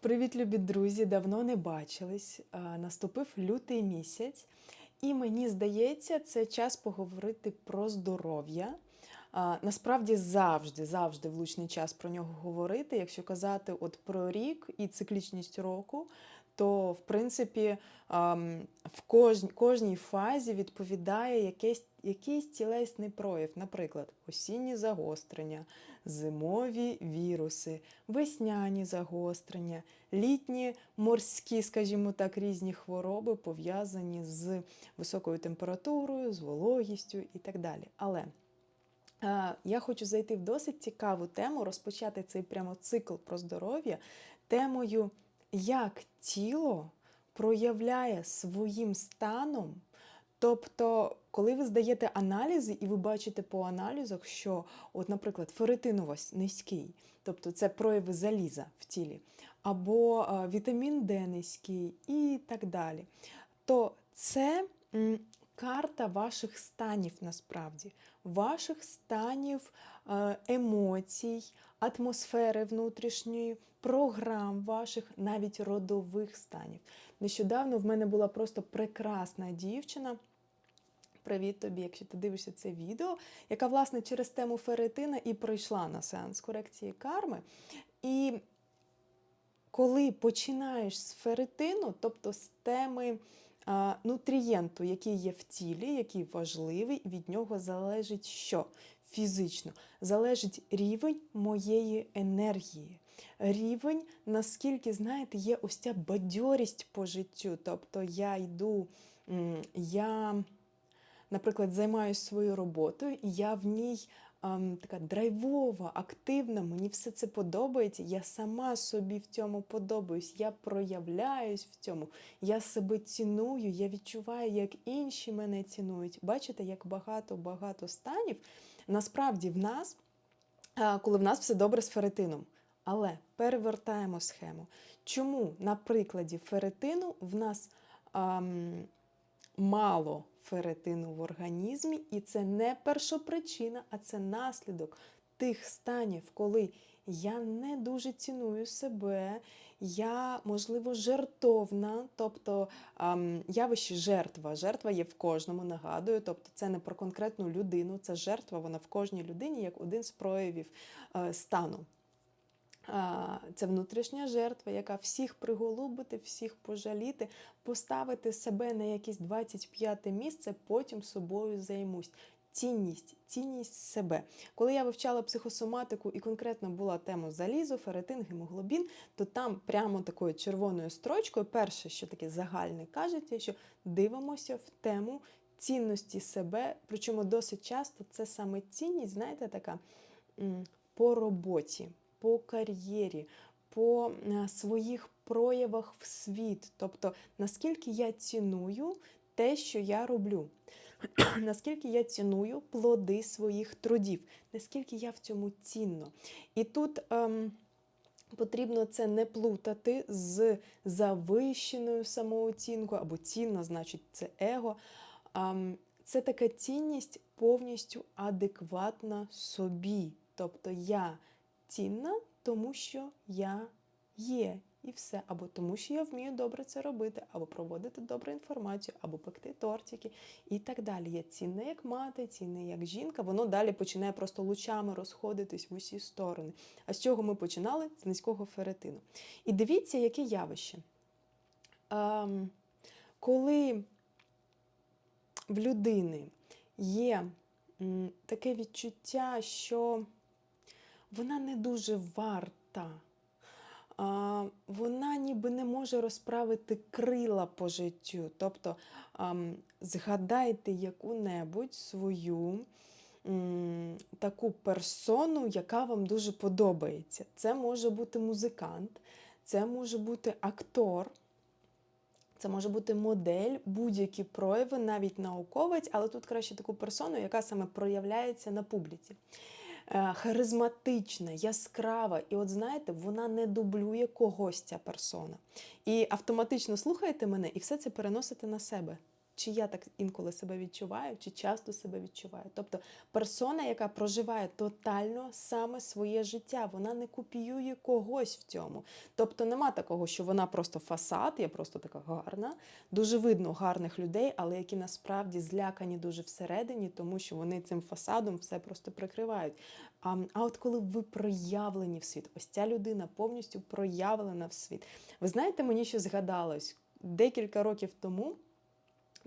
Привіт, любі друзі! Давно не бачились. Наступив лютий місяць, і мені здається, це час поговорити про здоров'я. Насправді завжди, завжди влучний час про нього говорити. Якщо казати от про рік і циклічність року, то в принципі в кожній, фазі відповідає якийсь, якийсь тілесний прояв, наприклад, осінні загострення, зимові віруси, весняні загострення, літні морські, скажімо так, різні хвороби пов'язані з високою температурою, з вологістю і так далі. Але я хочу зайти в досить цікаву тему, розпочати цей прямо цикл про здоров'я темою, як тіло проявляє своїм станом. Тобто, коли ви здаєте аналізи, і ви бачите по аналізах, що, от, наприклад, ферритин низький, тобто це прояви заліза в тілі, або а, вітамін Д низький і так далі, то це карта ваших станів насправді, ваших станів е, емоцій, атмосфери внутрішньої, програм ваших, навіть родових станів. Нещодавно в мене була просто прекрасна дівчина. Привіт тобі, якщо ти дивишся це відео, яка, власне, через тему ферритина і прийшла на сеанс корекції карми. І коли починаєш з ферритину, тобто з теми а, нутрієнту, який є в тілі, який важливий, від нього залежить що? Фізично, залежить рівень моєї енергії. Рівень, наскільки, знаєте, є ось ця бадьорість по життю. Тобто я йду, я, наприклад, займаюся своєю роботою, і я в ній ем, така драйвова, активна, мені все це подобається. Я сама собі в цьому подобаюсь, я проявляюсь в цьому, я себе ціную, я відчуваю, як інші мене цінують. Бачите, як багато-багато станів насправді в нас, коли в нас все добре з ферритином. Але перевертаємо схему. Чому на прикладі ферритину в нас ам, мало ферритину в організмі, і це не першопричина, а це наслідок тих станів, коли я не дуже ціную себе, я, можливо, жертовна, тобто явище жертва. Жертва є в кожному, нагадую, тобто це не про конкретну людину, це жертва, вона в кожній людині як один з проявів е, стану. Це внутрішня жертва, яка всіх приголубити, всіх пожаліти, поставити себе на якесь 25 місце, потім собою займусь. Цінність, цінність себе. Коли я вивчала психосоматику і конкретно була тема залізо, ферритин, гемоглобін, то там прямо такою червоною строчкою, перше, що таке загальне кажеться, що дивимося в тему цінності себе. Причому досить часто це саме цінність, знаєте, така по роботі по кар'єрі, по е, своїх проявах в світ. Тобто, наскільки я ціную те, що я роблю, наскільки я ціную плоди своїх трудів, наскільки я в цьому цінно. І тут. Ем, Потрібно це не плутати з завищеною самооцінкою, або цінно, значить, це его. Ем, Це така цінність повністю адекватна собі. Тобто я цінна, тому що я є. І все, або тому, що я вмію добре це робити, або проводити добру інформацію, або пекти тортики і так далі. Я цінна як мати, цінна як жінка, воно далі починає просто лучами розходитись в усі сторони. А з чого ми починали? З низького ферритину. І дивіться, яке явище. Ем, коли в людини є м, таке відчуття, що вона не дуже варта. А, Вона ніби не може розправити крила по життю. Тобто ам, згадайте яку-небудь свою м, таку персону, яка вам дуже подобається. Це може бути музикант, це може бути актор. Це може бути модель, будь-які прояви, навіть науковець, але тут краще таку персону, яка саме проявляється на публіці. Е, харизматична, яскрава. І от знаєте, вона не дублює когось ця персона. І автоматично слухаєте мене і все це переносите на себе. Чи я так інколи себе відчуваю, чи часто себе відчуваю. Тобто персона, яка проживає тотально саме своє життя, вона не копіює когось в цьому. Тобто нема такого, що вона просто фасад, я просто така гарна. Дуже видно гарних людей, але які насправді злякані дуже всередині, тому що вони цим фасадом все просто прикривають. А, а от коли ви проявлені в світ, ось ця людина повністю проявлена в світ. Ви знаєте, мені що згадалось декілька років тому.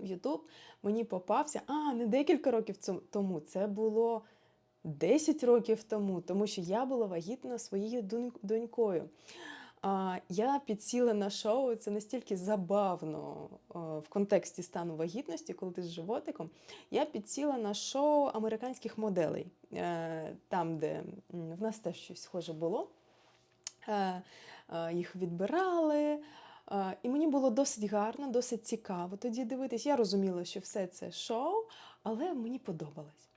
В Ютуб мені попався, а не декілька років тому, це було 10 років тому, тому що я була вагітна своєю донькою. А, я підсіла на шоу, це настільки забавно в контексті стану вагітності, коли ти з животиком. Я підсіла на шоу американських моделей, е, там, де в нас теж щось схоже було. Е, е, Їх відбирали. І мені було досить гарно, досить цікаво тоді дивитись. Я розуміла, що все це шоу, але мені подобалось.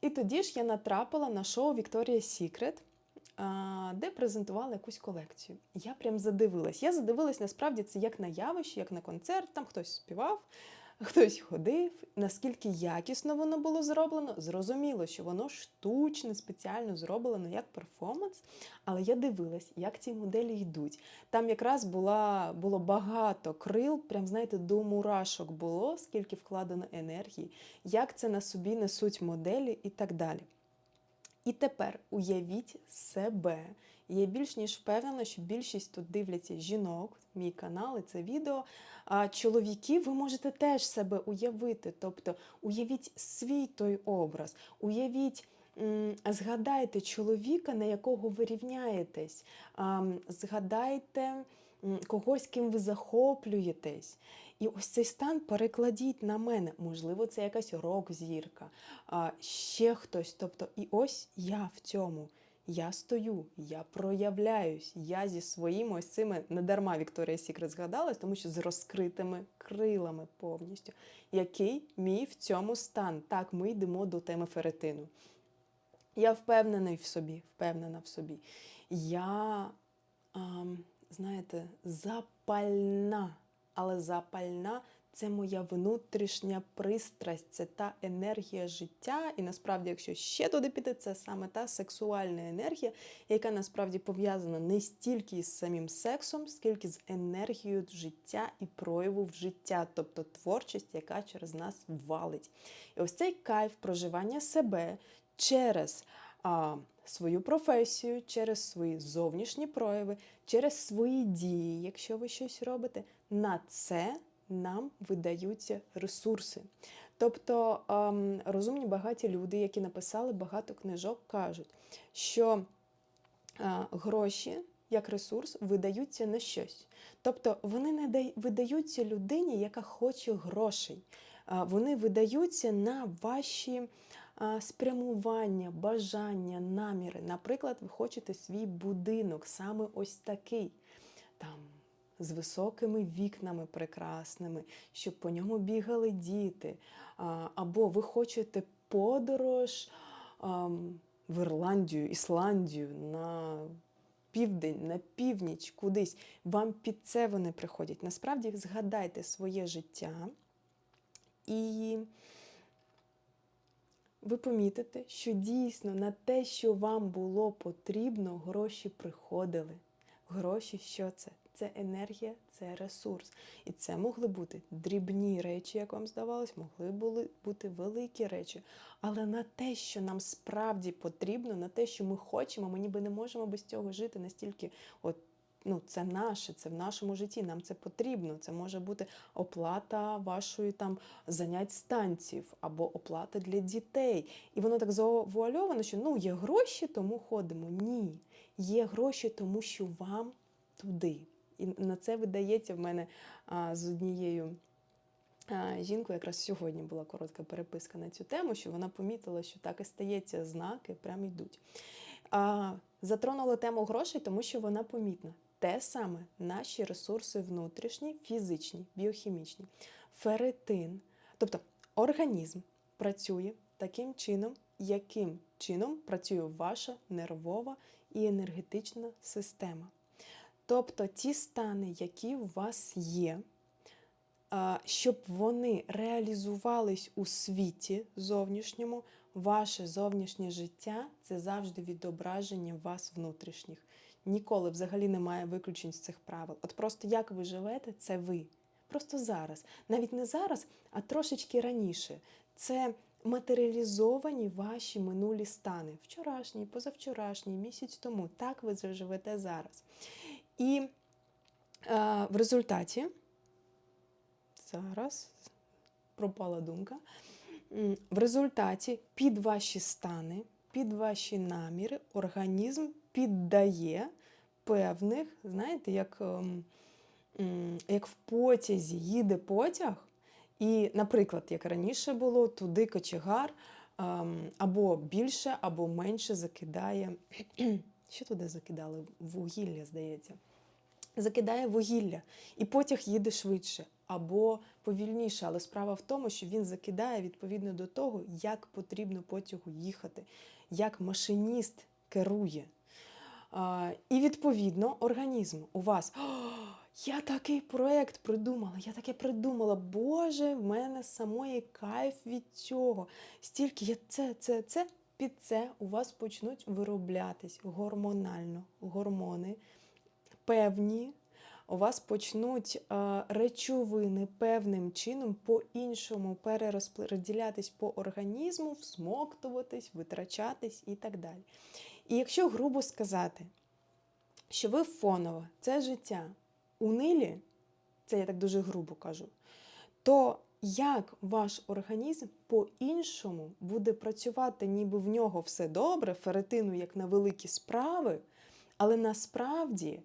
І тоді ж я натрапила на шоу Вікторія Сікрет. де презентували якусь колекцію. Я прям задивилась. Я задивилась насправді це як на явище, як на концерт. Там хтось співав, хтось ходив. Наскільки якісно воно було зроблено, зрозуміло, що воно штучно, спеціально зроблено як перформанс. Але я дивилась, як ці моделі йдуть. Там якраз була, було багато крил, прям знаєте, до мурашок було, скільки вкладено енергії, як це на собі несуть моделі і так далі. І тепер уявіть себе. Я більш ніж впевнена, що більшість тут дивляться жінок, мій канал і це відео. А чоловіки, ви можете теж себе уявити. Тобто уявіть свій той образ, уявіть. Згадайте чоловіка, на якого ви рівняєтесь. Згадайте когось, ким ви захоплюєтесь. І ось цей стан перекладіть на мене. Можливо, це якась рок-зірка, ще хтось. Тобто, і ось я в цьому. Я стою, я проявляюсь, я зі своїми ось цими не дарма Вікторія Сікрет згадалась, тому що з розкритими крилами повністю. Який мій в цьому стан? Так, ми йдемо до теми феретину. Я впевнений в собі, впевнена в собі. Я, ам, знаєте, запальна, але запальна це моя внутрішня пристрасть, це та енергія життя. І насправді, якщо ще туди піти, це саме та сексуальна енергія, яка насправді пов'язана не стільки з самим сексом, скільки з енергією життя і прояву в життя, тобто творчість, яка через нас валить. І ось цей кайф проживання себе через а, свою професію, через свої зовнішні прояви, через свої дії, якщо ви щось робите, на це нам видаються ресурси. Тобто ем, розумні багаті люди, які написали багато книжок, кажуть, що е, гроші як ресурс видаються на щось. Тобто вони не видаються людині, яка хоче грошей. Е, Вони видаються на ваші спрямування, бажання, наміри. Наприклад, ви хочете свій будинок, саме ось такий. Там з високими вікнами прекрасними, щоб по ньому бігали діти. Або ви хочете подорож в Ірландію, Ісландію на південь, на північ, кудись. Вам під це вони приходять. Насправді згадайте своє життя і ви помітите, що дійсно на те, що вам було потрібно, гроші приходили. Гроші що це? Це енергія, це ресурс. І це могли бути дрібні речі, як вам здавалось, могли були бути великі речі. Але на те, що нам справді потрібно, на те, що ми хочемо, ми ніби не можемо без цього жити настільки. От, ну, це наше, це в нашому житті, нам це потрібно. Це може бути оплата вашої там занять станців або оплата для дітей. І воно так завуальовано, що ну є гроші, тому ходимо. Ні, є гроші, тому що вам туди. І на це видається в мене а, з однією жінкою, якраз сьогодні була коротка переписка на цю тему, що вона помітила, що так і стається, знаки прям йдуть. А, затронула тему грошей, тому що вона помітна. Те саме наші ресурси внутрішні, фізичні, біохімічні, ферритин. Тобто організм працює таким чином, яким чином працює ваша нервова і енергетична система. Тобто ті стани, які у вас є, щоб вони реалізувались у світі зовнішньому, ваше зовнішнє життя це завжди відображення вас внутрішніх. Ніколи взагалі немає виключень з цих правил. От просто як ви живете, це ви. Просто зараз. Навіть не зараз, а трошечки раніше. Це матеріалізовані ваші минулі стани. Вчорашній, позавчорашній, місяць тому. Так ви живете зараз. І е, в результаті зараз пропала думка. В результаті під ваші стани, під ваші наміри організм піддає певних, знаєте, як, ем, як в потязі їде потяг, і, наприклад, як раніше було, туди кочегар ем, або більше, або менше закидає. Що туди закидали? Вугілля, здається. Закидає вугілля, і потяг їде швидше або повільніше. Але справа в тому, що він закидає відповідно до того, як потрібно потягу їхати, як машиніст керує. І відповідно організм у вас. Я такий проект придумала, я таке придумала. Боже, в мене самої кайф від цього. Стільки я це, це, це. Під це у вас почнуть вироблятись гормонально гормони певні. У вас почнуть е, речовини певним чином по-іншому перерозподілятись по організму, всмоктуватись, витрачатись і так далі. І якщо грубо сказати, що ви фоново це життя унилі, це я так дуже грубо кажу, то як ваш організм по-іншому буде працювати, ніби в нього все добре, феретину як на великі справи, але насправді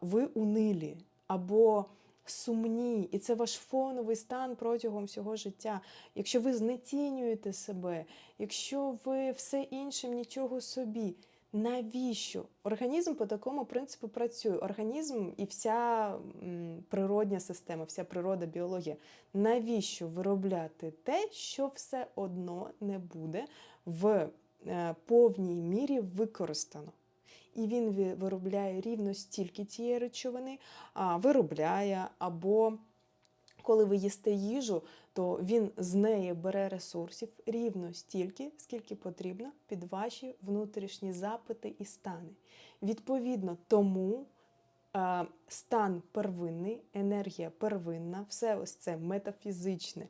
ви унилі або сумні, і це ваш фоновий стан протягом всього життя. Якщо ви знецінюєте себе, якщо ви все іншим нічого собі. Навіщо? Організм по такому принципу працює. Організм і вся природня система, вся природа, біологія. Навіщо виробляти те, що все одно не буде в е, повній мірі використано? І він виробляє рівно стільки цієї речовини, а виробляє або коли ви їсте їжу, то він з неї бере ресурсів рівно стільки, скільки потрібно під ваші внутрішні запити і стани. Відповідно, тому стан первинний, енергія первинна, все ось це метафізичне,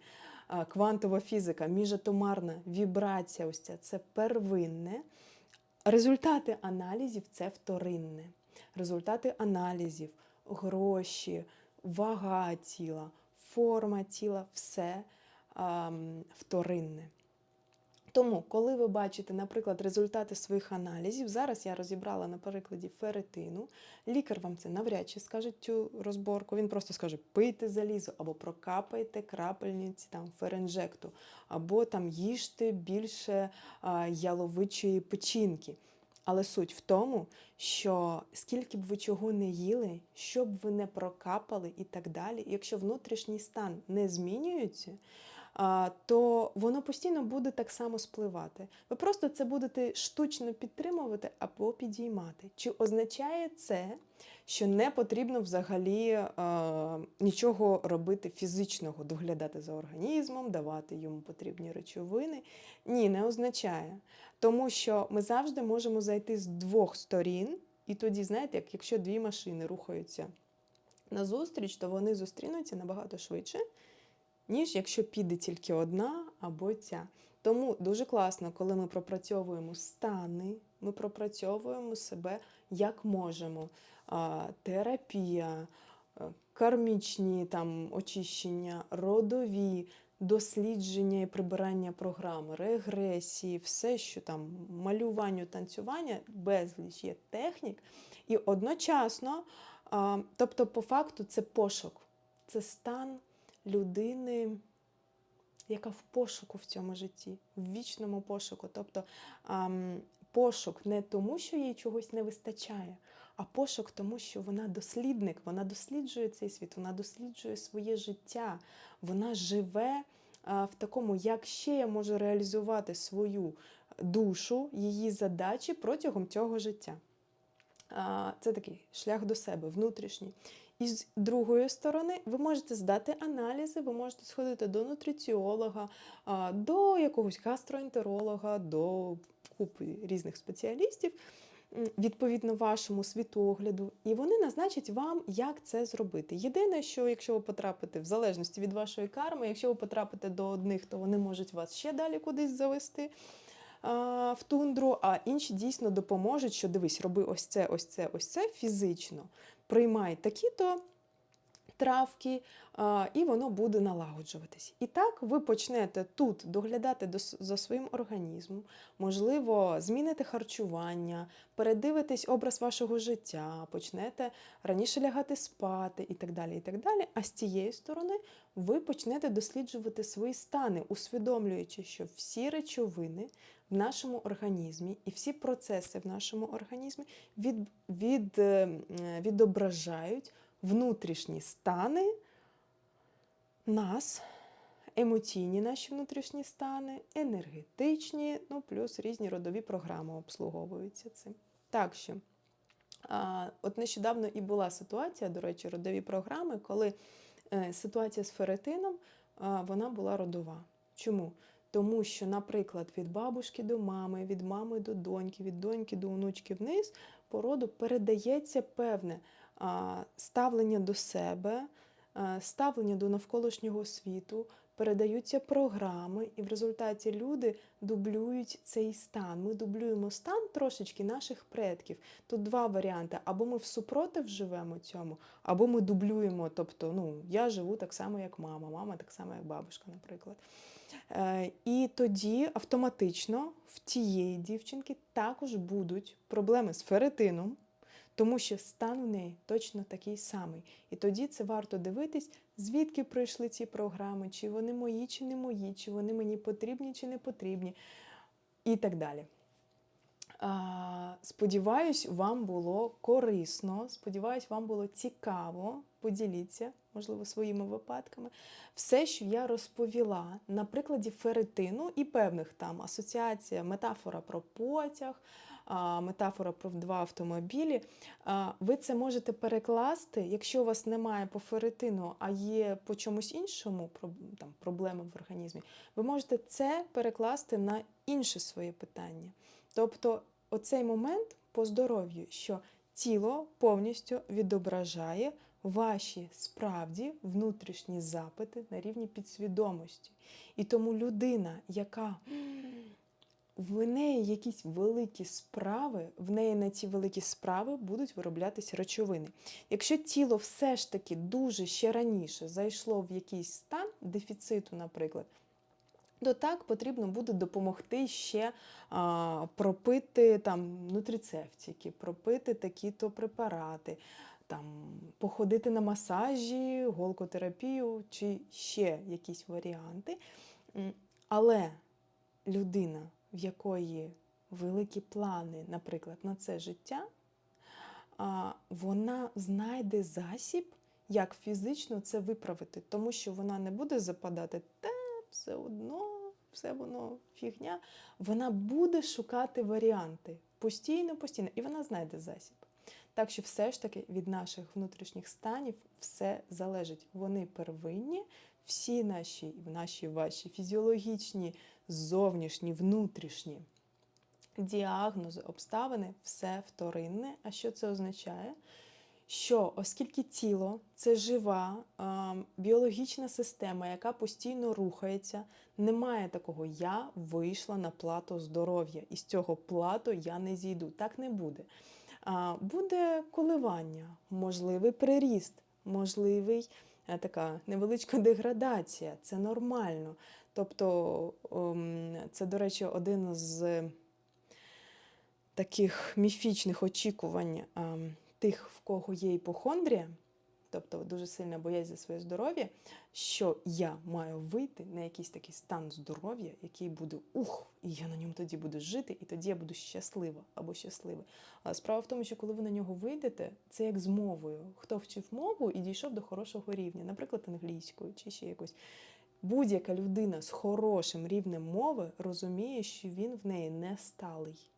квантова фізика, міжатомарна вібрація, ось ця це первинне. Результати аналізів це вторинне. Результати аналізів, гроші, вага тіла, форма тіла все ам, вторинне. Тому, коли ви бачите, наприклад, результати своїх аналізів, зараз я розібрала на прикладі феретину, лікар вам це навряд чи скаже цю розборку. Він просто скаже: пийте залізо, або прокапайте крапельниці там ференжекту, або там їжте більше а, яловичої печінки. Але суть в тому, що скільки б ви чого не їли, що б ви не прокапали і так далі, якщо внутрішній стан не змінюється, то воно постійно буде так само спливати. Ви просто це будете штучно підтримувати або підіймати. Чи означає це, що не потрібно взагалі е, нічого робити фізичного, доглядати за організмом, давати йому потрібні речовини? Ні, не означає. Тому що ми завжди можемо зайти з двох сторін, і тоді, знаєте, як якщо дві машини рухаються назустріч, то вони зустрінуться набагато швидше, ніж якщо піде тільки одна або ця. Тому дуже класно, коли ми пропрацьовуємо стани, ми пропрацьовуємо себе як можемо. Терапія, е, кармічні там очищення, родові, дослідження і прибирання програми, регресії, все, що там малювання, танцювання, безліч є технік. І одночасно, тобто, по факту, це пошук, це стан людини, яка в пошуку в цьому житті, в вічному пошуку. Тобто пошук не тому, що їй чогось не вистачає, а пошук тому, що вона дослідник, вона досліджує цей світ, вона досліджує своє життя, вона живе в такому, як ще я можу реалізувати свою душу, її задачі протягом цього життя. Це такий шлях до себе, внутрішній. І з другої сторони, ви можете здати аналізи, ви можете сходити до нутриціолога, до якогось гастроентеролога, до купи різних спеціалістів, відповідно вашому світогляду, і вони назначать вам, як це зробити. Єдине, що якщо ви потрапите в залежності від вашої карми, якщо ви потрапите до одних, то вони можуть вас ще далі кудись завести в тундру, а інші дійсно допоможуть, що дивись, роби ось це, ось це, ось це фізично. Приймай такі-то травки, і воно буде налагоджуватись. І так ви почнете тут доглядати за своїм організмом, можливо, зміните харчування, передивитесь образ вашого життя, почнете раніше лягати спати і так далі. і так далі. А з цієї сторони ви почнете досліджувати свої стани, усвідомлюючи, що всі речовини в нашому організмі і всі процеси в нашому організмі від, від, е, відображають внутрішні стани нас, емоційні наші внутрішні стани, енергетичні, ну плюс різні родові програми обслуговуються цим. Так що, от нещодавно і була ситуація, до речі, родові програми, коли е, ситуація з феретином вона була родова. Чому? Тому що, наприклад, від бабушки до мами, від мами до доньки, від доньки до онучки вниз по роду передається певне ставлення до себе, ставлення до навколишнього світу, передаються програми, і в результаті люди дублюють цей стан. Ми дублюємо стан трошечки наших предків. Тут два варіанти: або ми всупротив живемо цьому, або ми дублюємо. Тобто, ну, я живу так само, як мама, мама так само, як бабушка, наприклад. Е, І тоді автоматично в тієї дівчинки також будуть проблеми з феретином, тому що стан в неї точно такий самий. І тоді це варто дивитись, звідки прийшли ці програми, чи вони мої, чи не мої, чи вони мені потрібні, чи не потрібні, і так далі. Сподіваюсь, вам було корисно. Сподіваюсь, вам було цікаво. Поділіться, можливо, своїми випадками. Все, що я розповіла на прикладі феретину і певних там асоціація, метафора про потяг, метафора про два автомобілі. Ви це можете перекласти, якщо у вас немає по феретину, а є по чомусь іншому там, проблеми в організмі, ви можете це перекласти на інше своє питання. Тобто, оцей момент по здоров'ю, що тіло повністю відображає ваші справді внутрішні запити на рівні підсвідомості. І тому людина, яка в неї якісь великі справи, в неї на ці великі справи будуть вироблятися речовини. Якщо тіло все ж таки дуже ще раніше зайшло в якийсь стан дефіциту, наприклад, то так потрібно буде допомогти ще а, пропити там нутрицептики, пропити такі-то препарати, там, походити на масажі, голкотерапію чи ще якісь варіанти. Але людина, в якої великі плани, наприклад, на це життя, вона знайде засіб, як фізично це виправити, тому що вона не буде западати та все одно, все воно фігня. Вона буде шукати варіанти постійно, постійно, і вона знайде засіб. Так що все ж таки від наших внутрішніх станів все залежить. Вони первинні, всі наші, наші ваші фізіологічні, зовнішні, внутрішні діагнози, обставини все вторинне. А що це означає? Що оскільки тіло це жива а, біологічна система, яка постійно рухається, немає такого я вийшла на плато здоров'я, і з цього плато я не зійду. Так не буде. А, буде коливання, можливий приріст, можливий е, така невеличка деградація. Це нормально. Тобто, ем, це, до речі, один з таких міфічних очікувань ем, тих, в кого є іпохондрія, тобто дуже сильна боязнь за своє здоров'я, що я маю вийти на якийсь такий стан здоров'я, який буде ух, і я на ньому тоді буду жити, і тоді я буду щаслива або щасливий. Але справа в тому, що коли ви на нього вийдете, це як з мовою. Хто вчив мову і дійшов до хорошого рівня, наприклад, англійською чи ще якось. Будь-яка людина з хорошим рівнем мови розуміє, що він в неї не сталий.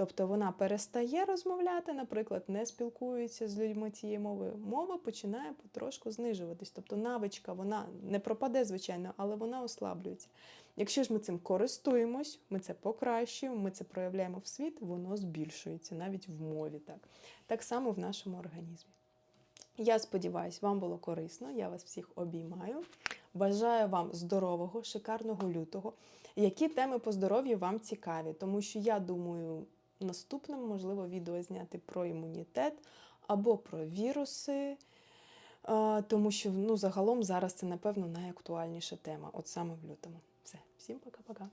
Тобто вона перестає розмовляти, наприклад, не спілкується з людьми цією мовою. Мова починає потрошку знижуватись. Тобто навичка вона не пропаде, звичайно, але вона ослаблюється. Якщо ж ми цим користуємось, ми це покращуємо, ми це проявляємо в світ, воно збільшується навіть в мові. Так, так само в нашому організмі. Я сподіваюся, вам було корисно. Я вас всіх обіймаю. Бажаю вам здорового, шикарного лютого. Які теми по здоров'ю вам цікаві? Тому що я думаю, наступним можливо відео зняти про імунітет або про віруси. Тому що ну, загалом зараз це, напевно, найактуальніша тема, от саме в лютому. Все, всім пока-пока.